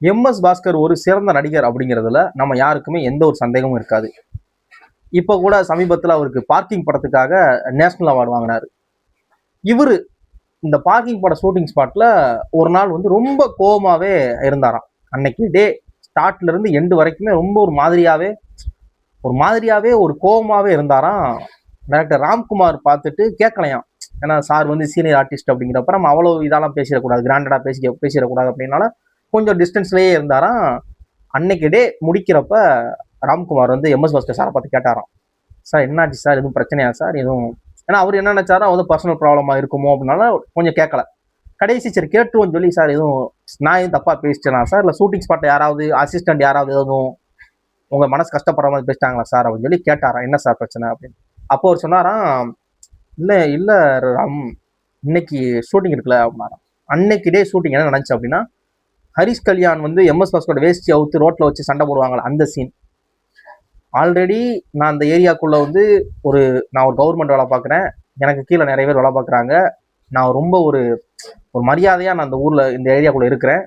MS Bhaskar ஒரு சிறந்த நடிகர் அப்படிங்கிறதுல நம்ம யாருக்குமே எந்த ஒரு சந்தேகமும் இருக்காது. இப்போ கூட சமீபத்தில் அவருக்கு பார்க்கிங் படத்துக்காக நேஷனல் அவார்டு வாங்கினார். இவர் இந்த பார்க்கிங் பட ஷூட்டிங் ஸ்பாட்டில் ஒரு நாள் வந்து ரொம்ப கோபமாகவே இருந்தாராம். அன்னைக்கு டே ஸ்டார்ட்ல இருந்து எண்டு வரைக்குமே ரொம்ப ஒரு மாதிரியாவே ஒரு மாதிரியாவே ஒரு கோபமாகவே இருந்தாராம். டேரக்டர் ராம்குமார் பார்த்துட்டு கேட்கலையாம் ஏன்னா சார் வந்து சீனியர் ஆர்டிஸ்ட் அப்படிங்கிறப்ப நம்ம அவ்வளோ இதெல்லாம் பேசிடக்கூடாது கிராண்டடாக பேசி பேசிடக்கூடாது அப்படின்னால கொஞ்சம் டிஸ்டன்ஸ்லேயே இருந்தாராம். அன்னைக்கு டே முடிக்கிறப்ப ராம்குமார் வந்து எம்எஸ் பாஸ்கர் சாரை பார்த்து கேட்டாராம். சார் என்னாச்சு சார்? எதுவும் பிரச்சனையா சார்? எதுவும் ஏன்னா அவர் என்ன நினைச்சாரோ வந்து பர்சனல் ப்ராப்ளமாக இருக்குமோ அப்படின்னால கொஞ்சம் கேட்கல கடைசி சரி கேட்டுவோம் சொல்லி சார் எதுவும் நான் எதுவும் தப்பாக பேசிட்டேனா சார்? இல்லை ஷூட்டிங் ஸ்பாட்டில் யாராவது அசிஸ்டன்ட் யாராவது எதுவும் உங்கள் மனசு கஷ்டப்படுற மாதிரி பேசிட்டாங்களா சார்? அப்படின்னு சொல்லி கேட்டாராம். என்ன சார் பிரச்சனை அப்படின்னு. அப்போ அவர் சொன்னாராம் இல்லை இல்லை ராம் இன்னைக்கு ஷூட்டிங் இருக்குல்ல அப்படின்னாராம். அன்னைக்கு டே ஷூட்டிங் என்ன நினச்சி அப்படின்னா ஹரிஷ் கல்யாண் வந்து எம்எஸ் பாஸ்கோட வேஸ்டி அவுத்து ரோட்டில் வச்சு சண்டை போடுவாங்களா? அந்த சீன் ஆல்ரெடி நான் அந்த ஏரியாக்குள்ளே வந்து ஒரு நான் ஒரு கவர்மெண்ட் வேலை பார்க்குறேன். எனக்கு கீழே நிறைய பேர் வேலை பார்க்குறாங்க. நான் ரொம்ப ஒரு ஒரு மரியாதையாக நான் அந்த ஊரில் இந்த ஏரியாக்குள்ளே இருக்கிறேன்.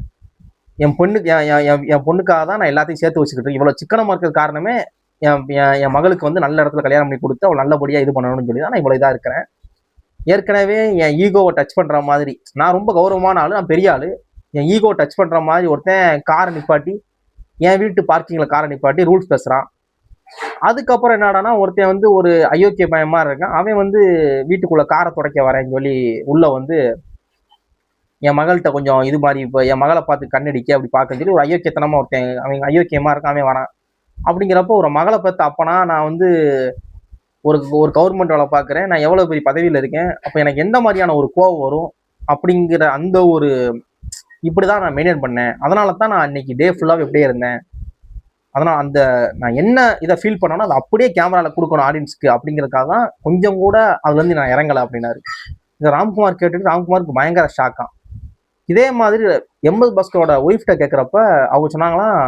என் பொண்ணுக்கு என் என் என் என் பொண்ணுக்காக தான் நான் எல்லாத்தையும் சேர்த்து வச்சுக்கிட்டு இவ்வளோ சிக்கனமாக இருக்கிற காரணமே என் என் என் மகளுக்கு வந்து நல்ல இடத்துல கல்யாணம் பண்ணி கொடுத்து அவள் நல்லபடியாக இது பண்ணணும்னு சொல்லி தான் நான் இவ்வளோ இதாக இருக்கிறேன். ஏற்கனவே என் ஈகோவை டச் பண்ணுற மாதிரி நான் ரொம்ப கௌரவமான ஆள் நான் பெரிய ஆள். என் ஈகோ டச் பண்ணுற மாதிரி ஒருத்தன் காரை நிப்பாட்டி என் வீட்டு பார்க்கிங்கில் காரை நிப்பாட்டி ரூல்ஸ் பேசுகிறான் அதுக்கப்புறம் என்னடானா ஒருத்தன் வந்து ஒரு அயோக்கிய பயமாக இருக்கான். அவன் வந்து வீட்டுக்குள்ளே காரை துடைக்க வரேன்னு சொல்லி உள்ளே வந்து என் மகள்கிட்ட கொஞ்சம் இது மாதிரி இப்போ என் மகளை பார்த்து கண்ணடிக்க அப்படி பார்க்கன்னு சொல்லி ஒரு அயோக்கியத்தனமாக ஒருத்தன் அவன் அயோக்கியமாக இருக்கான் அவன் வரான். அப்படிங்கிறப்போ ஒரு மகளை பார்த்து அப்பனா நான் வந்து ஒரு ஒரு கவர்மெண்ட் வேலை பார்க்குறேன். நான் எவ்வளோ பெரிய பதவியில் இருக்கேன். அப்போ எனக்கு எந்த மாதிரியான ஒரு கோவம் வரும்? அப்படிங்கிற அந்த ஒரு இப்படி தான் நான் மெயின்டைன் பண்ணேன். அதனால தான் நான் அன்னைக்கு டே ஃபுல்லாக எப்படியே இருந்தேன். அதனால் அந்த நான் என்ன இதை ஃபீல் பண்ணனோ அதை அப்படியே கேமராவில் கொடுக்கணும் ஆடியன்ஸ்க்கு அப்படிங்கிறதுக்காக தான் கொஞ்சம் கூட அதுலேருந்து நான் இறங்கலை அப்படின்னாரு. இதை ராம்குமார் கேட்டுட்டு ராம்குமாருக்கு பயங்கர ஷாக்கான் இதே மாதிரி எம்எஸ் பஸ்கரோட ஒய்ஃப்ட கேட்குறப்ப அவங்க சொன்னாங்களாம்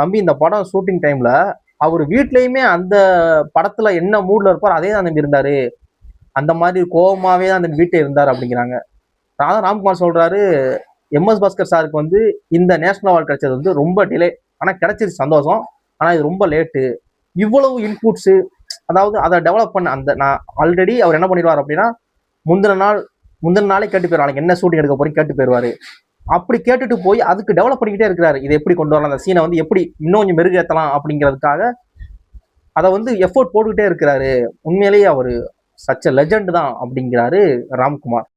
தம்பி இந்த படம் ஷூட்டிங் டைமில் அவர் வீட்லேயுமே அந்த படத்தில் என்ன மூடில் இருப்பார் அதே தான் தம்பி இருந்தார். அந்த மாதிரி கோபமாகவே தான் அந்த வீட்டில் இருந்தார் அப்படிங்கிறாங்க. அதான் ராம்குமார் சொல்கிறாரு எம்எஸ் பாஸ்கர் சாருக்கு வந்து இந்த நேஷனல் அவார்டு கிடைச்சது வந்து ரொம்ப டிலே ஆனால் கிடைச்சது சந்தோஷம். ஆனால் இது ரொம்ப லேட்டு இவ்வளவு இன்புட்ஸு அதாவது அதை டெவலப் பண்ண அந்த நான் ஆல்ரெடி அவர் என்ன பண்ணிடுவார் அப்படின்னா முந்தின நாள் முந்தின நாளே கேட்டு போயிடுவார். நாளைக்கு என்ன ஷூட்டிங் எடுக்க போறீங்க கேட்டு போயிடுவாரு. அப்படி கேட்டுட்டு போய் அதுக்கு டெவலப் பண்ணிக்கிட்டே இருக்கிறாரு. இதை எப்படி கொண்டு வரலாம்? அந்த சீனை வந்து எப்படி இன்னும் கொஞ்சம் மெருகேற்றலாம் அப்படிங்கிறதுக்காக அதை வந்து எஃபோர்ட் போட்டுக்கிட்டே இருக்கிறாரு. உண்மையிலேயே அவர் சச்ச லெஜண்ட் தான் அப்படிங்கிறாரு ராம்குமார்.